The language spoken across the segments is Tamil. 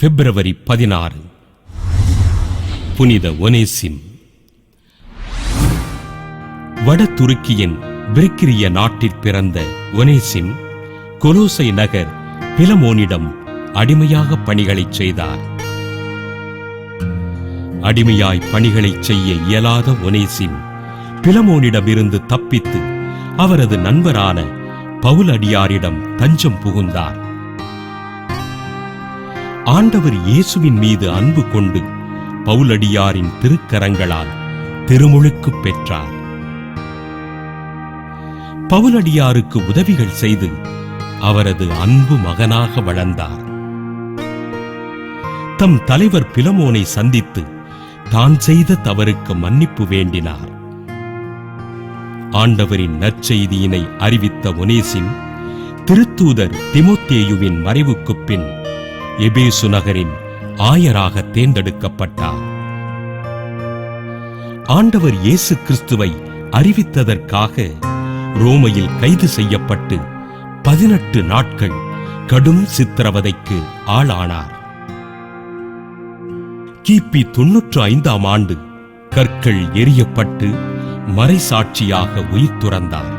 பிப்ரவரி பதினாறு. புனித ஒனேசிம். வட துருக்கியின் பிரிக்கிரிய நாட்டில் பிறந்த ஒனேசிம் கொலோசை நகர் பிலமோனிடம் அடிமையாக பணிகளை செய்தார். அடிமையாய் பணிகளை செய்ய இயலாத ஒனேசிம் பிலமோனிடமிருந்து தப்பித்து அவரது நண்பரான பவுலடியாரிடம் தஞ்சம் புகுந்தார். ஆண்டவர் இயேசுவின் மீது அன்பு கொண்டு பவுலடியாரின் திருக்கரங்களால் திருமுழுக்கு பெற்றார். பவுலடியாருக்கு உதவிகள் செய்து அவரது அன்பு மகனாக வளர்ந்தார். தம் தலைவர் பிலமோனை சந்தித்து தான் செய்த தவறுக்கு மன்னிப்பு வேண்டினார். ஆண்டவரின் நற்செய்தியினை அறிவித்த ஒனேசின் திருத்தூதர் திமோத்தேயுவின் மறைவுக்குப் பின் எபேசு நகரின் ஆயராக தேர்ந்தெடுக்கப்பட்டார். ஆண்டவர் இயேசு கிறிஸ்துவை அறிவித்ததற்காக ரோமையில் கைது செய்யப்பட்டு பதினெட்டு நாட்கள் கடும் சித்திரவதைக்கு ஆளானார். கிபி தொன்னூற்று ஐந்தாம் ஆண்டு கற்கள் எரியப்பட்டு மறைசாட்சியாக உயிர் துறந்தார்.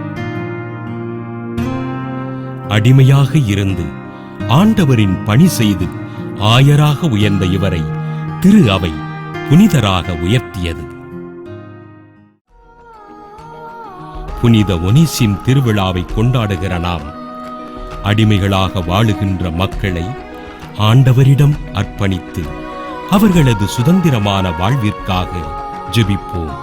அடிமையாக இருந்து ஆண்டவரின் பணி செய்து ஆயராக உயர்ந்த இவரை திரு அவை புனிதராக உயர்த்தியது. புனித ஒனிசின் திருவிழாவை கொண்டாடுகிற நாம் அடிமைகளாக வாழுகின்ற மக்களை ஆண்டவரிடம் அர்ப்பணித்து அவர்களது சுதந்திரமான வாழ்விற்காக ஜெபிப்போம்.